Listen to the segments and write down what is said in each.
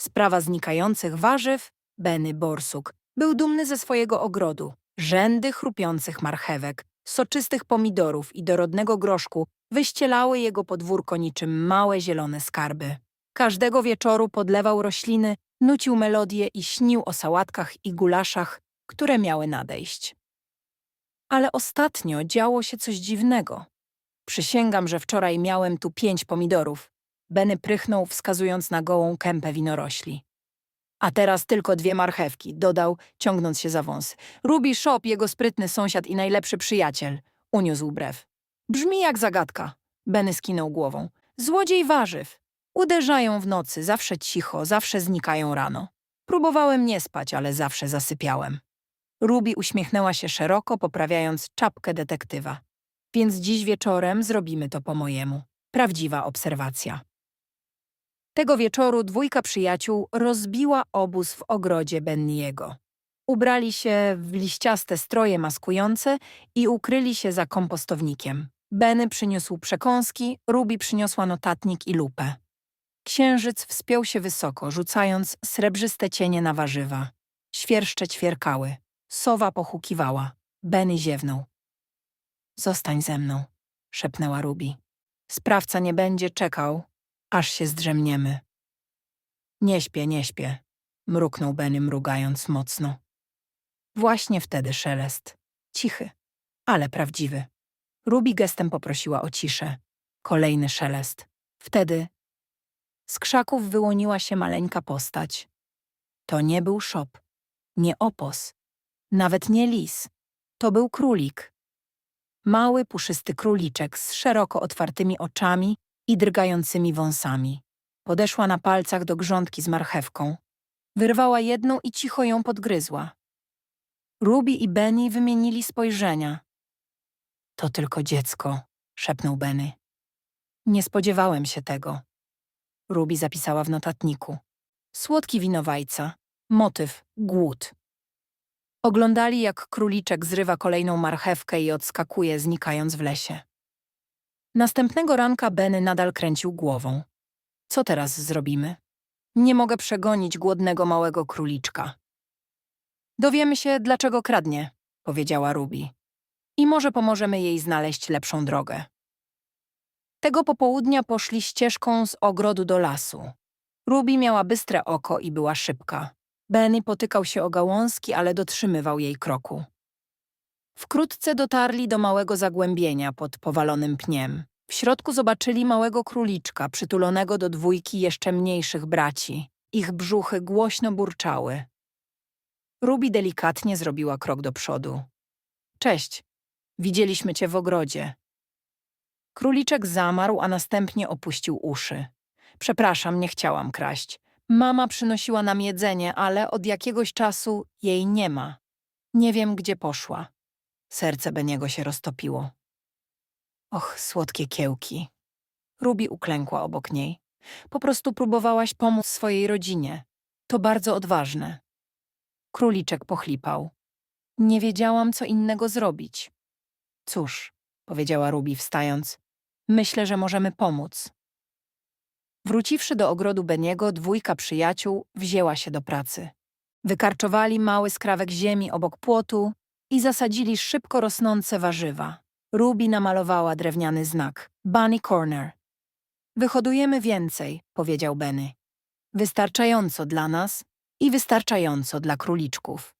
Sprawa znikających warzyw, Benny Borsuk, był dumny ze swojego ogrodu. Rzędy chrupiących marchewek, soczystych pomidorów i dorodnego groszku wyścielały jego podwórko niczym małe zielone skarby. Każdego wieczoru podlewał rośliny, nucił melodie i śnił o sałatkach i gulaszach, które miały nadejść. Ale ostatnio działo się coś dziwnego. Przysięgam, że wczoraj miałem tu pięć pomidorów. Benny prychnął, wskazując na gołą kępę winorośli. A teraz tylko dwie marchewki, dodał, ciągnąc się za wąs. Ruby Shop, jego sprytny sąsiad i najlepszy przyjaciel, uniósł brew. Brzmi jak zagadka. Benny skinął głową. Złodziej warzyw. Uderzają w nocy, zawsze cicho, zawsze znikają rano. Próbowałem nie spać, ale zawsze zasypiałem. Ruby uśmiechnęła się szeroko, poprawiając czapkę detektywa. Więc dziś wieczorem zrobimy to po mojemu. Prawdziwa obserwacja. Tego wieczoru dwójka przyjaciół rozbiła obóz w ogrodzie Benniego. Ubrali się w liściaste stroje maskujące i ukryli się za kompostownikiem. Benny przyniósł przekąski, Ruby przyniosła notatnik i lupę. Księżyc wspiął się wysoko, rzucając srebrzyste cienie na warzywa. Świerszcze ćwierkały. Sowa pochukiwała. Benny ziewnął. Zostań ze mną, szepnęła Ruby. Sprawca nie będzie czekał, aż się zdrzemniemy. Nie śpię, nie śpię, mruknął Benny, mrugając mocno. Właśnie wtedy szelest. Cichy, ale prawdziwy. Ruby gestem poprosiła o ciszę. Kolejny szelest. Wtedy z krzaków wyłoniła się maleńka postać. To nie był szop, nie opos, nawet nie lis. To był królik. Mały, puszysty króliczek z szeroko otwartymi oczami i drgającymi wąsami. Podeszła na palcach do grządki z marchewką. Wyrwała jedną i cicho ją podgryzła. Ruby i Benny wymienili spojrzenia. To tylko dziecko, szepnął Benny. Nie spodziewałem się tego. Ruby zapisała w notatniku. Słodki winowajca. Motyw głód. Oglądali, jak króliczek zrywa kolejną marchewkę i odskakuje, znikając w lesie. Następnego ranka Benny nadal kręcił głową. Co teraz zrobimy? Nie mogę przegonić głodnego małego króliczka. Dowiemy się, dlaczego kradnie, powiedziała Ruby. I może pomożemy jej znaleźć lepszą drogę. Tego popołudnia poszli ścieżką z ogrodu do lasu. Ruby miała bystre oko i była szybka. Benny potykał się o gałązki, ale dotrzymywał jej kroku. Wkrótce dotarli do małego zagłębienia pod powalonym pniem. W środku zobaczyli małego króliczka przytulonego do dwójki jeszcze mniejszych braci. Ich brzuchy głośno burczały. Ruby delikatnie zrobiła krok do przodu. Cześć, widzieliśmy cię w ogrodzie. Króliczek zamarł, a następnie opuścił uszy. Przepraszam, nie chciałam kraść. Mama przynosiła nam jedzenie, ale od jakiegoś czasu jej nie ma. Nie wiem, gdzie poszła. Serce Beniego się roztopiło. Och, słodkie kiełki. Ruby uklękła obok niej. Po prostu próbowałaś pomóc swojej rodzinie. To bardzo odważne. Króliczek pochlipał. Nie wiedziałam, co innego zrobić. Cóż, powiedziała Ruby, wstając. Myślę, że możemy pomóc. Wróciwszy do ogrodu Beniego, dwójka przyjaciół wzięła się do pracy. Wykarczowali mały skrawek ziemi obok płotu i zasadzili szybko rosnące warzywa. Ruby namalowała drewniany znak – Bunny Corner. Wyhodujemy więcej, powiedział Benny. Wystarczająco dla nas i wystarczająco dla króliczków.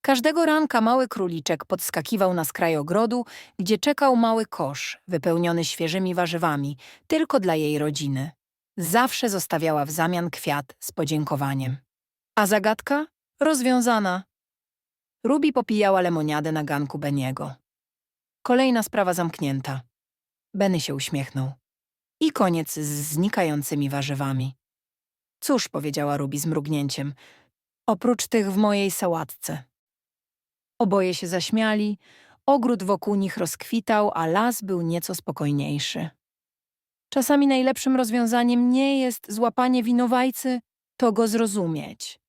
Każdego ranka mały króliczek podskakiwał na skraj ogrodu, gdzie czekał mały kosz wypełniony świeżymi warzywami, tylko dla jej rodziny. Zawsze zostawiała w zamian kwiat z podziękowaniem. A zagadka? Rozwiązana. Ruby popijała lemoniadę na ganku Beniego. Kolejna sprawa zamknięta. Benny się uśmiechnął. I koniec z znikającymi warzywami. Cóż, powiedziała Ruby z mrugnięciem, oprócz tych w mojej sałatce. Oboje się zaśmiali, ogród wokół nich rozkwitał, a las był nieco spokojniejszy. Czasami najlepszym rozwiązaniem nie jest złapanie winowajcy, to go zrozumieć.